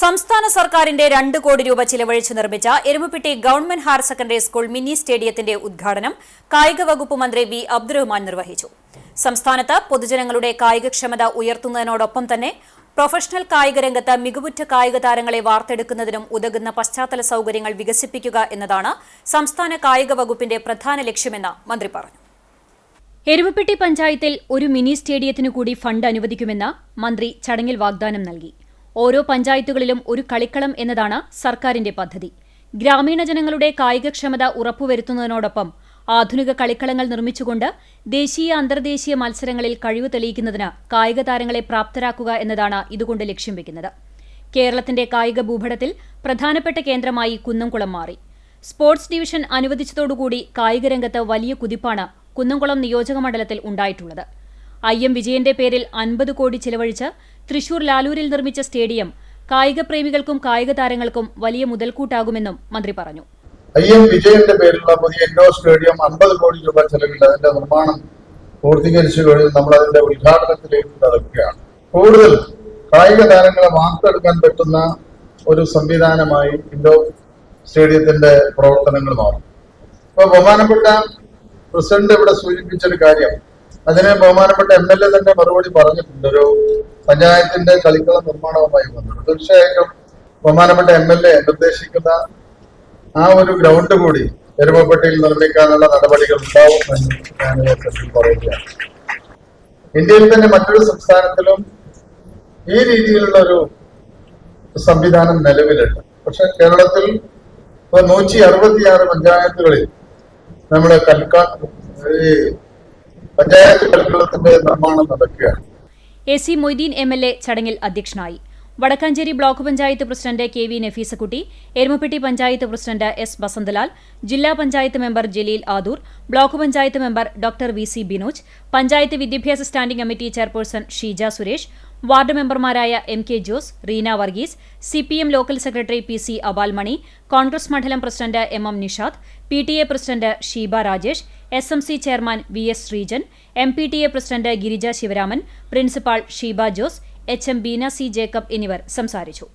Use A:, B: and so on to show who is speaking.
A: സംസ്ഥാന സർക്കാരിന്റെ രണ്ട് കോടി രൂപ ചിലവഴിച്ച് നിർമ്മിച്ച Erumapetty government higher secondary school mini സ്റ്റേഡിയത്തിന്റെ ഉദ്ഘാടനം കായിക വകുപ്പ് മന്ത്രി വി അബ്ദുറഹ്മാൻ നിർവഹിച്ചു. സംസ്ഥാനത്ത് പൊതുജനങ്ങളുടെ കായികക്ഷമത ഉയർത്തുന്നതിനോടൊപ്പം തന്നെ പ്രൊഫഷണൽ കായിക രംഗത്ത് മികവുറ്റ കായിക താരങ്ങളെ വാർത്തെടുക്കുന്നതിനും ഉതകുന്ന പശ്ചാത്തല സൌകര്യങ്ങൾ വികസിപ്പിക്കുക എന്നതാണ് സംസ്ഥാന കായിക വകുപ്പിന്റെ പ്രധാന ലക്ഷ്യമെന്ന് മന്ത്രി പറഞ്ഞു. എരുമപ്പെട്ടി പഞ്ചായത്തിൽ ഒരു മിനി സ്റ്റേഡിയത്തിനു കൂടി ഫണ്ട് അനുവദിക്കുമെന്ന് മന്ത്രി ചടങ്ങിൽ വാഗ്ദാനം നൽകി. ഓരോ പഞ്ചായത്തുകളിലും ഒരു കളിക്കളം എന്നതാണ് സർക്കാരിന്റെ പദ്ധതി. ഗ്രാമീണ ജനങ്ങളുടെ കായികക്ഷമത ഉറപ്പുവരുത്തുന്നതിനോടൊപ്പം ആധുനിക കളിക്കളങ്ങൾ നിർമ്മിച്ചുകൊണ്ട് ദേശീയ അന്തർദേശീയ മത്സരങ്ങളിൽ കഴിവ് തെളിയിക്കുന്നതിന് കായിക താരങ്ങളെ പ്രാപ്തരാക്കുക എന്നതാണ് ഇതുകൊണ്ട് ലക്ഷ്യം വെക്കുന്നത്. കേരളത്തിന്റെ കായിക ഭൂപടത്തിൽ പ്രധാനപ്പെട്ട കേന്ദ്രമായി കുന്നംകുളം മാറി. സ്പോർട്സ് ഡിവിഷൻ അനുവദിച്ചതോടുകൂടി കായിക രംഗത്ത് വലിയ കുതിപ്പാണ് കുന്നംകുളം നിയോജക മണ്ഡലത്തിൽ ഉണ്ടായിട്ടുള്ളത്. ഐ എം വിജയന്റെ പേരിൽ അൻപത് കോടി ചിലവഴിച്ച് തൃശൂർ ലാലൂരിൽ നിർമ്മിച്ച സ്റ്റേഡിയം കായിക പ്രേമികൾക്കും കായിക താരങ്ങൾക്കും വലിയ മുതൽക്കൂട്ടാകുമെന്നും മന്ത്രി പറഞ്ഞു.
B: ഐ എം വിജയന്റെ പേരിലുള്ള പുതിയ ഇൻഡോർ സ്റ്റേഡിയം അൻപത് കോടി രൂപ ചെലവിൽ അതിന്റെ നിർമ്മാണം പൂർത്തീകരിച്ചു കഴിഞ്ഞ് നമ്മൾ അതിന്റെ ഉദ്ഘാടനത്തിലേക്ക് നടക്കുകയാണ്. കൂടുതൽ കായിക താരങ്ങളെ വാർത്തെടുക്കാൻ പറ്റുന്ന ഒരു സംവിധാനമായി ഇൻഡോർ സ്റ്റേഡിയത്തിന്റെ പ്രവർത്തനങ്ങൾ മാറും. ഇപ്പൊ ബഹുമാനപ്പെട്ട പ്രസിഡന്റ് ഇവിടെ സൂചിപ്പിച്ചൊരു കാര്യം അതിന് ബഹുമാനപ്പെട്ട എം എൽ എ തന്നെ മറുപടി പറഞ്ഞിട്ടുണ്ട്. ഒരു പഞ്ചായത്തിന്റെ കളിക്കള നിർമ്മാണവുമായി ബന്ധപ്പെട്ട് തീർച്ചയായിട്ടും ബഹുമാനപ്പെട്ട എം എൽ എ നിർദ്ദേശിക്കുന്ന ആ ഒരു ഗ്രൗണ്ട് കൂടി എരുമപ്പെട്ടിയിൽ നിർമ്മിക്കാനുള്ള നടപടികൾ ഉണ്ടാവും എന്ന് ഞാൻ അവസരത്തിൽ പറയുകയാണ്. ഇന്ത്യയിൽ തന്നെ മറ്റൊരു സംസ്ഥാനത്തിലും ഈ രീതിയിലുള്ള ഒരു സംവിധാനം നിലവിലുണ്ട്. പക്ഷെ കേരളത്തിൽ ഇപ്പൊ നൂറ്റി അറുപത്തിയാറ് പഞ്ചായത്തുകളിൽ നമ്മുടെ കൽക്കാ panchayat
A: A C Moideen M L A ചടങ്ങിൽ അധ്യക്ഷനായി. Vadakkanchery block panchayat president K V Nafeesakutty Erumapetty panchayat president S Vasanthalal ജില്ലാ panchayat member Jaleel Adoor block panchayat member doctor V C Binoj panchayat വിദ്യാഭ്യാസ standing committee chairperson Sheeja Suresh ward മെമ്പർമാരായ M K Jose Reena Varghese C P M local secretary P C Abalmani Congress മണ്ഡലം president M M Nishad P T A president Sheeba Rajesh S M C chairman V S Sreejan M P T A president Girija Sivaraman principal Sheeba Jose H M Beena C Jacob എന്നിവർ സംസാരിച്ചു.